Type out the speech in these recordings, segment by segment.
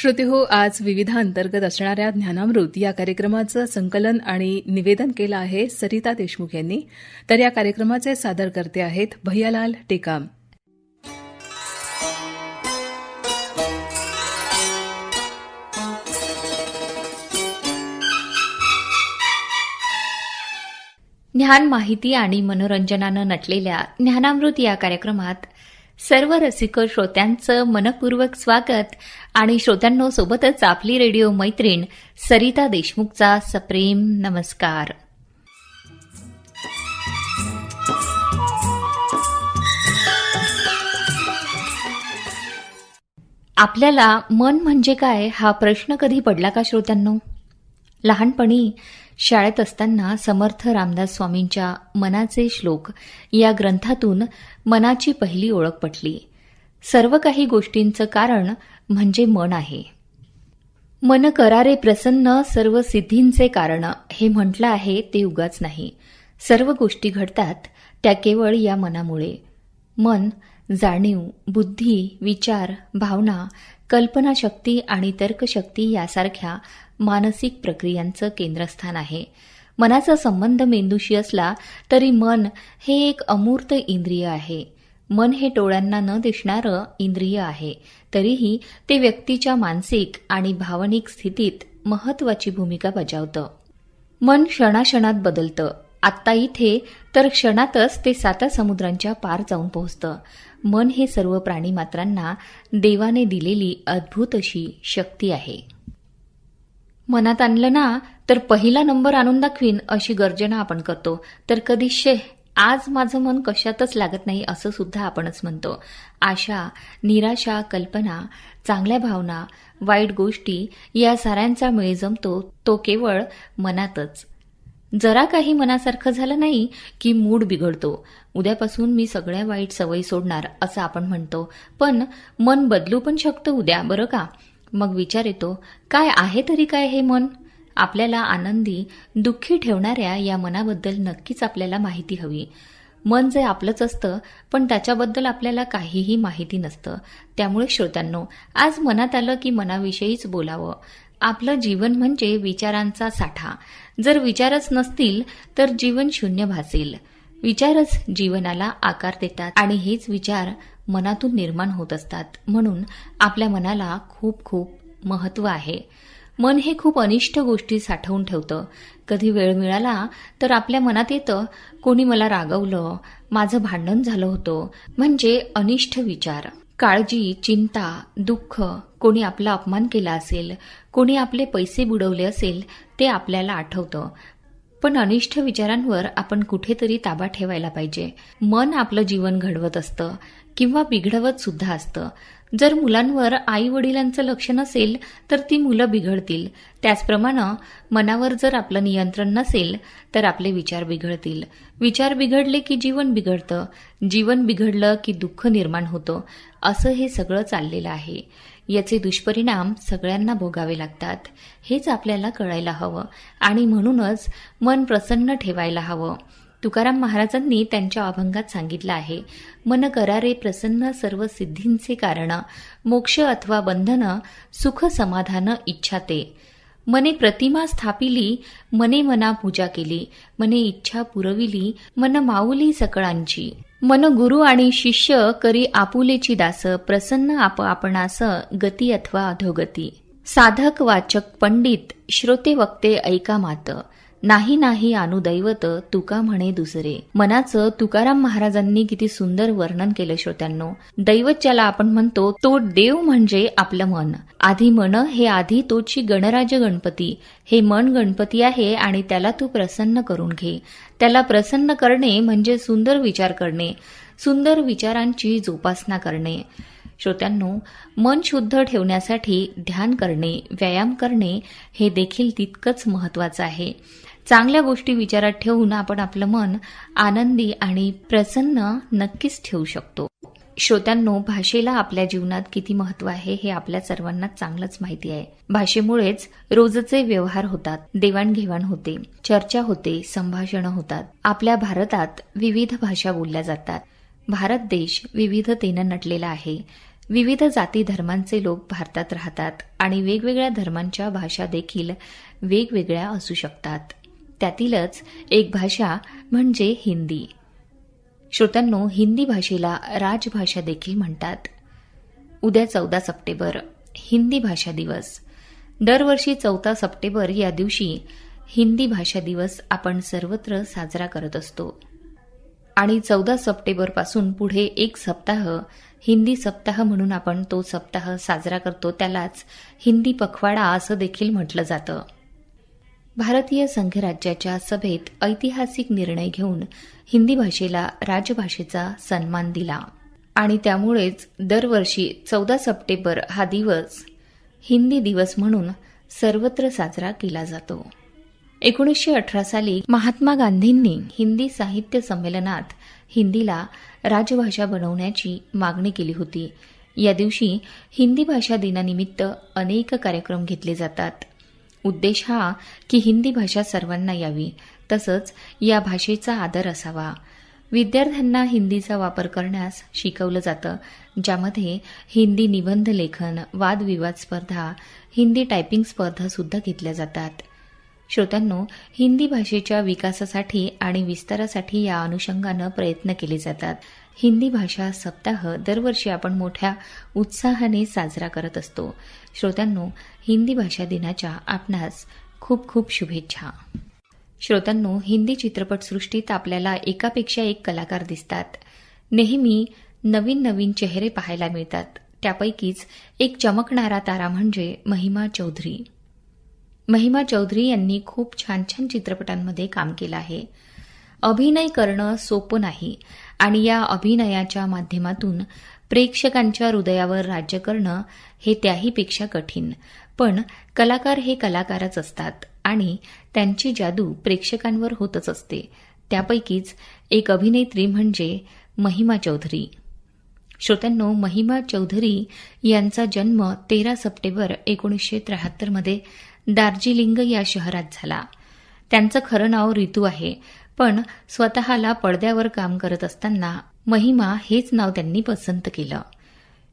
श्रुतीहो हो आज विविधांतर्गत असणाऱ्या ज्ञानामृत या कार्यक्रमाचं संकलन आणि निवेदन केलं आहे सरिता देशमुख यांनी. तर या कार्यक्रमाचे सादर करते आहेत भैयालाल टेकाम. ज्ञान माहिती आणि मनोरंजनानं नटलेल्या ज्ञानामृत या कार्यक्रमात सर्व रसिक श्रोत्यांचं मनपूर्वक स्वागत. आणि श्रोत्यांनो सोबतच आपली रेडिओ मैत्रीण सरिता देशमुखचा सप्रेम नमस्कार. आपल्याला मन म्हणजे काय हा प्रश्न कधी पडला का श्रोत्यांनो? लहानपणी शाळेत असताना समर्थ रामदास स्वामींच्या मनाचे श्लोक या ग्रंथातून मनाची पहिली ओळख पटली. सर्व काही गोष्टींचं कारण म्हणजे मन आहे. मन करारे प्रसन्न सर्व सिद्धींचे कारण हे म्हटलं आहे ते उगाच नाही. सर्व गोष्टी घडतात त्या केवळ या मनामुळे. मन जाणीव बुद्धी विचार भावना कल्पनाशक्ती आणि तर्कशक्ती यासारख्या मानसिक प्रक्रियांचं केंद्रस्थान आहे. मनाचा संबंध मेंदूशी असला तरी मन हे एक अमूर्त इंद्रिय आहे. मन हे डोळ्यांना न दिसणारं इंद्रिय आहे. तरीही ते व्यक्तीच्या मानसिक आणि भावनिक स्थितीत महत्वाची भूमिका बजावतं. मन क्षणाक्षणात बदलतं. आत्ता इथे तर क्षणातच ते साता समुद्रांच्या पार जाऊन पोहोचतं. मन हे सर्व प्राणीमात्रांना देवाने दिलेली अद्भुत अशी शक्ती आहे. मनात आणलं ना तर पहिला नंबर आणून दाखवीन अशी गर्जना आपण करतो. तर कधी शे आज माझं मन कशातच लागत नाही असं सुद्धा आपणच म्हणतो. आशा निराशा कल्पना चांगल्या भावना वाईट गोष्टी या साऱ्यांचा मेळ जमतो तो केवळ मनातच. जरा काही मनासारखं झालं नाही की मूड बिघडतो. उद्यापासून मी सगळ्या वाईट सवयी सोडणार असं आपण म्हणतो. पण मन बदलू पण शकतं उद्या बरं का? मग विचार येतो काय आहे तरी काय हे मन? आपल्याला आनंदी दुःखी ठेवणाऱ्या या मनाबद्दल नक्कीच आपल्याला माहिती हवी. मन जे आपलंच असतं पण त्याच्याबद्दल आपल्याला काहीही माहिती नसतं. त्यामुळे श्रोत्यांनो आज मनात आलं की मनाविषयीच बोलावं. आपलं जीवन म्हणजे विचारांचा साठा. जर विचारच नसतील तर जीवन शून्य भासेल. विचारच जीवनाला आकार देतात आणि हेच विचार मनातून निर्माण होत असतात. म्हणून आपल्या मनाला खूप खूप महत्त्व आहे. मन हे खूप अनिष्ट गोष्टी साठवून ठेवतं. कधी वेळ मिळाला तर आपल्या मनात येतं कोणी मला रागवलं माझं भांडण झालं होतं. म्हणजे अनिष्ट विचार. काळजी चिंता दुःख कोणी आपला अपमान केला असेल कोणी आपले पैसे बुडवले असेल ते आपल्याला आठवतं. पण अनिष्ट विचारांवर आपण कुठेतरी ताबा ठेवायला पाहिजे. मन आपलं जीवन घडवत असतं किंवा बिघडवत सुद्धा असतं. जर मुलांवर आई वडिलांचं लक्ष नसेल तर ती मुलं बिघडतील. त्याचप्रमाणे मनावर जर आपलं नियंत्रण नसेल तर आपले विचार बिघडतील. विचार बिघडले की जीवन बिघडतं. जीवन बिघडलं की दुःख निर्माण होतं. असं हे सगळं चाललेलं आहे. याचे दुष्परिणाम सगळ्यांना भोगावे लागतात. हेच आपल्याला कळायला हवं. आणि म्हणूनच मन प्रसन्न ठेवायला हवं. तुकाराम महाराजांनी त्यांच्या अभंगात सांगितलं आहे मन करारे प्रसन्न सर्व सिद्धींचे कारण मोक्ष अथवा बंधन सुख समाधान इच्छा ते मने प्रतिमा स्थापिली मने मना पूजा केली मने इच्छा पुरविली मन माऊली सकळांची. मन गुरु आणि शिष्य करी आपुलेची दास प्रसन्न आप आपणास गती अथवा अधोगती. साधक वाचक पंडित श्रोते वक्ते ऐका मात. नाही नाही अनुदैवत तुका म्हणे दुसरे. मनाचं तुकाराम महाराजांनी किती सुंदर वर्णन केलं श्रोत्यांनो. दैवत ज्याला आपण म्हणतो तो देव म्हणजे आपलं मन. आधी मन हे आधी तोची गणराज गणपती. हे मन गणपती आहे आणि त्याला तू प्रसन्न करून घे. त्याला प्रसन्न करणे म्हणजे सुंदर विचार करणे. सुंदर विचारांची जोपासना करणे. श्रोत्यांनो मन शुद्ध ठेवण्यासाठी ध्यान करणे व्यायाम करणे हे देखील तितकंच महत्वाचं आहे. चांगल्या गोष्टी विचारात ठेवून आपण आपलं मन आनंदी आणि प्रसन्न नक्कीच ठेवू शकतो. श्रोत्यांनो भाषेला आपल्या जीवनात किती महत्त्व आहे हे आपल्या सर्वांना चांगलंच माहिती आहे. भाषेमुळेच रोजचे व्यवहार होतात देवाणघेवाण होते चर्चा होते संभाषणं होतात. आपल्या भारतात विविध भाषा बोलल्या जातात. भारत देश विविधतेनं नटलेला आहे. विविध जाती धर्मांचे लोक भारतात राहतात आणि वेगवेगळ्या धर्मांच्या भाषा देखील वेगवेगळ्या असू शकतात. त्यातीलच एक भाषा म्हणजे हिंदी. श्रोत्यांनो हिंदी भाषेला राजभाषा देखील म्हणतात. उद्या चौदा सप्टेंबर हिंदी भाषा दिवस. दरवर्षी चौदा सप्टेंबर या दिवशी हिंदी भाषा दिवस आपण सर्वत्र साजरा करत असतो. आणि चौदा सप्टेंबरपासून पुढे एक सप्ताह हिंदी सप्ताह म्हणून आपण तो सप्ताह साजरा करतो त्यालाच हिंदी पखवाडा असं देखील म्हटलं जातं. भारतीय संघराज्याच्या सभेत ऐतिहासिक निर्णय घेऊन हिंदी भाषेला राजभाषेचा सन्मान दिला. आणि त्यामुळेच दरवर्षी चौदा सप्टेंबर हा दिवस हिंदी दिवस म्हणून सर्वत्र साजरा केला जातो. एकोणीसशे अठरा साली महात्मा गांधींनी हिंदी साहित्य संमेलनात हिंदीला राजभाषा बनवण्याची मागणी केली होती. या दिवशी हिंदी भाषा दिनानिमित्त अनेक कार्यक्रम घेतले जातात. उद्देश हा की हिंदी भाषा सर्वांना यावी तसंच या भाषेचा आदर असावा. विद्यार्थ्यांना हिंदीचा वापर करण्यास शिकवलं जातं ज्यामध्ये हिंदी निबंध लेखन वादविवाद स्पर्धा हिंदी टायपिंग स्पर्धा सुद्धा घेतल्या जातात. श्रोत्यांनो हिंदी भाषेच्या विकासासाठी आणि विस्तारासाठी या अनुषंगानं प्रयत्न केले जातात. हिंदी भाषा सप्ताह दरवर्षी आपण मोठ्या उत्साहाने साजरा करत असतो. श्रोत्यांनो हिंदी भाषा दिनाच्या आपणास खूप खूप शुभेच्छा. श्रोत्यांनो हिंदी चित्रपटसृष्टीत आपल्याला एकापेक्षा एक कलाकार दिसतात. नेहमी नवीन नवीन चेहरे पाहायला मिळतात. त्यापैकीच एक चमकणारा तारा म्हणजे महिमा चौधरी. महिमा चौधरी यांनी खूप छान छान चित्रपटांमध्ये काम केलं आहे. अभिनय करणं सोपं नाही. आणि या अभिनयाच्या माध्यमातून प्रेक्षकांच्या हृदयावर राज्य करणं हे त्याहीपेक्षा कठीण. पण कलाकार हे कलाकारच असतात आणि त्यांची जादू प्रेक्षकांवर होतच असते. त्यापैकीच एक अभिनेत्री म्हणजे महिमा चौधरी. श्रोत्यांनो महिमा चौधरी यांचा जन्म तेरा सप्टेंबर एकोणीसशे त्र्याहत्तरमध्ये दार्जिलिंग या शहरात झाला. त्यांचं खरं नाव रितू आहे. पण स्वतःला पडद्यावर काम करत असताना महिमा हेच नाव त्यांनी पसंत केलं.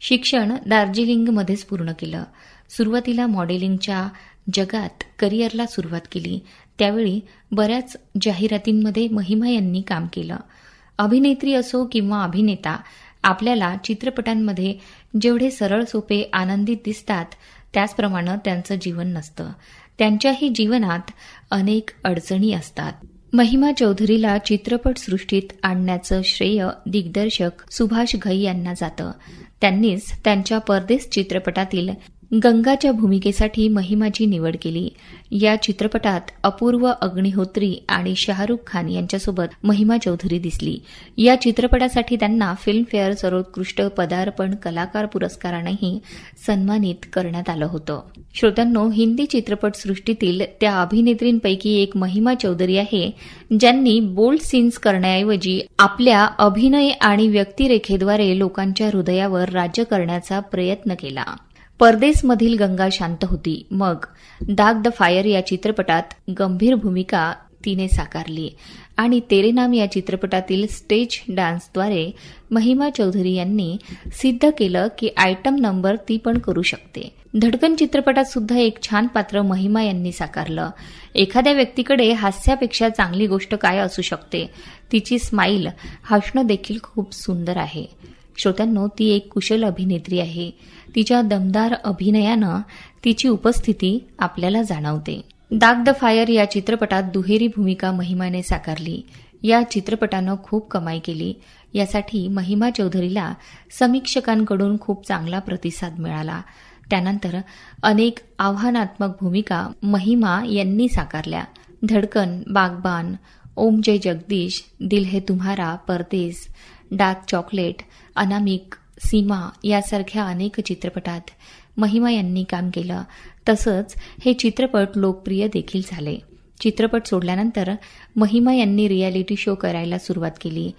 शिक्षण दार्जिलिंगमध्येच पूर्ण केलं. सुरुवातीला मॉडेलिंगच्या जगात करिअरला सुरुवात केली. त्यावेळी बऱ्याच जाहिरातींमध्ये महिमा यांनी काम केलं. अभिनेत्री असो किंवा अभिनेता आपल्याला चित्रपटांमध्ये जेवढे सरळ सोपे आनंदित दिसतात त्याचप्रमाणे त्यांचं जीवन नसतं. त्यांच्याही जीवनात अनेक अडचणी असतात. महिमा चौधरीला चित्रपटसृष्टीत आणण्याचं श्रेय दिग्दर्शक सुभाष घई यांना जातं. त्यांनीच त्यांच्या परदेश चित्रपटातील गंगाच्या भूमिकेसाठी महिमाची निवड केली. या चित्रपटात अपूर्व अग्निहोत्री आणि शाहरुख खान यांच्यासोबत महिमा चौधरी दिसली. या चित्रपटासाठी त्यांना फिल्मफेअर सर्वोत्कृष्ट पदार्पण कलाकार पुरस्कारानेही सन्मानित करण्यात आलं होतं. श्रोत्यांनो हिंदी चित्रपटसृष्टीतील त्या अभिनेत्रींपैकी एक महिमा चौधरी आहे ज्यांनी बोल्ड सीन्स करण्याऐवजी आपल्या अभिनय आणि व्यक्तिरेखेद्वारे लोकांच्या हृदयावर राज्य करण्याचा प्रयत्न केला. परदेसमधील गंगा शांत होती. मग दाग द फायर या चित्रपटात गंभीर भूमिका तिने साकारली. आणि तेरे नाम या चित्रपटातील स्टेज डान्सद्वारे महिमा चौधरी यांनी सिद्ध केलं की आयटम नंबर ती पण करू शकते. धडकन चित्रपटात सुद्धा एक छान पात्र महिमा यांनी साकारलं. एखाद्या व्यक्तीकडे हास्यापेक्षा चांगली गोष्ट काय असू शकते? तिची स्माईल हसणं देखील खूप सुंदर आहे. श्रोत्यांनो ती एक कुशल अभिनेत्री आहे. तिच्या दमदार अभिनयानं तिची उपस्थिती आपल्याला जाणवते. दाग द फायर या चित्रपटात दुहेरी भूमिका महिमाने साकारली. या चित्रपटानं खूप कमाई केली. यासाठी महिमा चौधरीला समीक्षकांकडून खूप चांगला प्रतिसाद मिळाला. त्यानंतर अनेक आव्हानात्मक भूमिका महिमा यांनी साकारल्या. धडकन बागबान ओम जय जगदीश दिल है तुम्हारा परदेस डार्क चॉकलेट अनामिक सीमा यासारख्या अनेक चित्रपटात महिमा यांनी काम केलं. तसंच हे चित्रपट लोकप्रिय देखील झाले. चित्रपट सोडल्यानंतर महिमा यांनी रियालिटी शो करायला सुरुवात केली.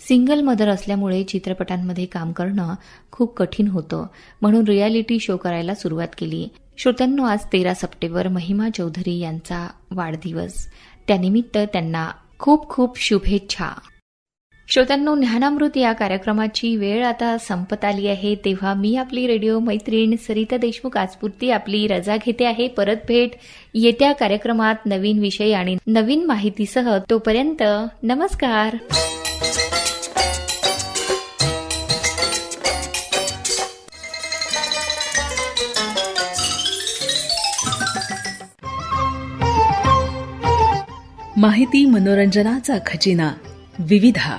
सिंगल मदर असल्यामुळे चित्रपटांमध्ये काम करणं खूप कठीण होतं म्हणून रियालिटी शो करायला सुरुवात केली. श्रोत्यांनो आज तेरा सप्टेंबर महिमा चौधरी यांचा वाढदिवस. त्यानिमित्त त्यांना खूप खूप शुभेच्छा. श्रोत्यांनो ज्ञानामृत या कार्यक्रमाची वेळ आता संपत आली आहे. तेव्हा मी आपली रेडिओ मैत्रीण सरिता देशमुख आजपुरती आपली रजा घेते आहे. परत भेट येत्या कार्यक्रमात नवीन विषय आणि नवीन माहितीसह. तोपर्यंत नमस्कार. माहिती मनोरंजनाचा खजिना विविधा